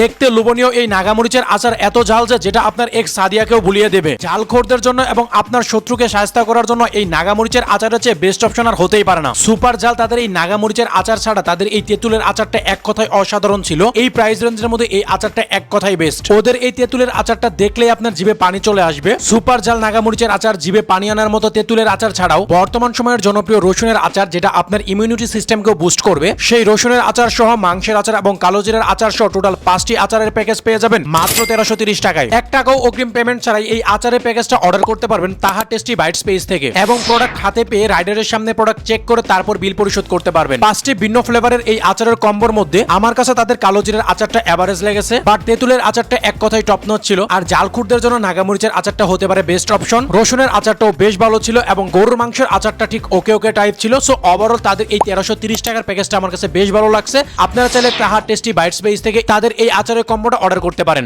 দেখতে লোভনীয় এই নাগামরিচের আচার এত ঝাল যে যেটা আপনার এক সাদিয়াকেও ভুলিয়ে দেবে। ঝালখোরদের জন্য এবং আপনার শত্রুকে সাহায্য করার জন্য এই নাগামরিচের আচারের চেয়ে বেস্ট অপশন আর হতেই পারে না। সুপার ঝাল তাদের এই নাগামরিচের আচার ছাড়া তাদের এই তেঁতুলের আচারটা এক কথায় অসাধারণ ছিল। এই প্রাইস রেঞ্জের মধ্যে এই আচারটা এক কথাই বেস্ট ওদের এই তেঁতুলের আচারটা দেখলেই আপনার জিভে পানি চলে আসবে। সুপার ঝাল নাগামরিচের আচার জিভে পানি আনার মতো তেঁতুলের আচার ছাড়াও বর্তমান সময়ের জনপ্রিয় রসুনের আচার যেটা আপনার ইমিউনিটি সিস্টেমকেও বুস্ট করবে, সেই রসুনের আচার সহ মাংসের আচার এবং কালো জিরার আচার সহ টোটাল পাঁচটি আচারের প্যাকেজ পেয়ে যাবেন। মাত্র তেরোশো তিরিশ টাকায়। এক টাকাও অগ্রিম পেমেন্ট ছাড়াই এই আচারের প্যাকেজটা অর্ডার করতে পারবেন তাহা টেস্টি বাইট স্পেস থেকে। এবং প্রোডাক্ট হাতে পেয়ে রাইডারের সামনে প্রোডাক্ট চেক করে তারপর বিল পরিশোধ করতে পারবেন। পাঁচটি ভিন্ন ফ্লেভারের এই আচারের কম্বোর মধ্যে আমার কাছে তাদের কালো জিরার আচারটা অ্যাভারেজ লেগেছে বাট তেঁতুলের আচারটা এক কথায় টপ নচ ছিল, আর জালখুরদের জন্য নাগামরিচের আচারটা হতে পারে বেস্ট অপশন রসুনের আচারটাও বেশ ভালো ছিল এবং গরুর মাংসের আচারটা ঠিক ওকে ওকে টাইপ ছিল। সো ওভারঅল তাদের এই তেরোশো তিরিশ টাকার প্যাকেজটা আমার কাছে বেশ ভালো লাগছে। আপনারা চাইলে তাহার টেস্টি বাইট স্পেস থেকে তাদের এই আচারের কম্বোটা অর্ডার করতে পারেন।